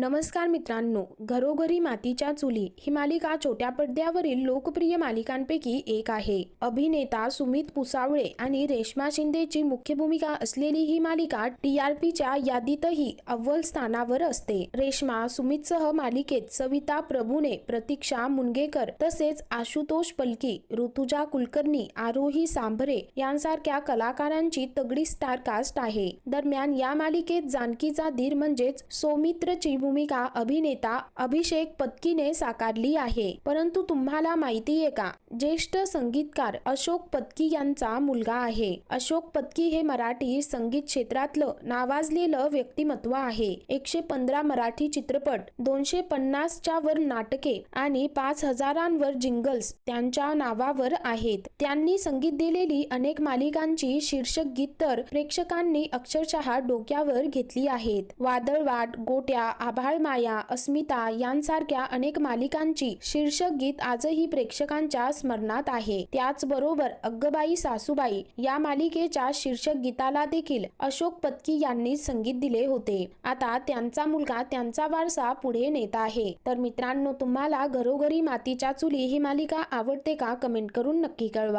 नमस्कार मित्रांनो घरोघरी मातीच्या चुली ही मालिका छोट्या पडद्यावरील लोकप्रिय मालिकांपैकी एक आहे. अभिनेता सुमित पुसावळे आणि रेश्मा शिंदेची मुख्य भूमिका असलेली ही मालिका टीआरपीच्या यादीतही अव्वल स्थानावर असते. रेश्मा सुमितसह मालिकेत सविता प्रभूने प्रतीक्षा मुनगेकर तसेच आशुतोष पलकी ऋतुजा कुलकर्णी आरोही सांभरे यांसारख्या कलाकारांची तगडी स्टारकास्ट आहे. दरम्यान या मालिकेत जानकीचा धीर म्हणजेच सौमित्रची भूमिका अभिनेता अभिषेक पत्कीने साकारली आहे. परंतु तुम्हाला माहिती आहे का? ज्येष्ठ संगीतकार अशोक पत्की यांचा मुलगा आहे. अशोक पत्की हे मराठी संगीत क्षेत्रातलं नावाजलेलं व्यक्तिमत्व आहे. एकशे पंधरा मराठी चित्रपट दोनशे पन्नासच्या वर नाटके आणि पाच हजारांवर जिंगल्स त्यांच्या नावावर आहेत. त्यांनी संगीत दिलेली अनेक मालिकांची शीर्षक गीत तर प्रेक्षकांनी अक्षरशः डोक्यावर घेतली आहेत. वादळवाट गोट्या आभाळ माया अस्मिता यांसारख्या अनेक मालिकांची शीर्षक गीत आजही प्रेक्षकांच्या स्मरणात आहे. त्याचबरोबर अग्गबाई सासूबाई या मालिकेच्या शीर्षक गीताला देखील अशोक पत्की यांनी संगीत दिले होते. आता त्यांचा मुलगा त्यांचा वारसा पुढे नेत आहे. तर मित्रांनो तुम्हाला घरोघरी मातीच्या चुली ही मालिका आवडते का? कमेंट करून नक्की कळवा.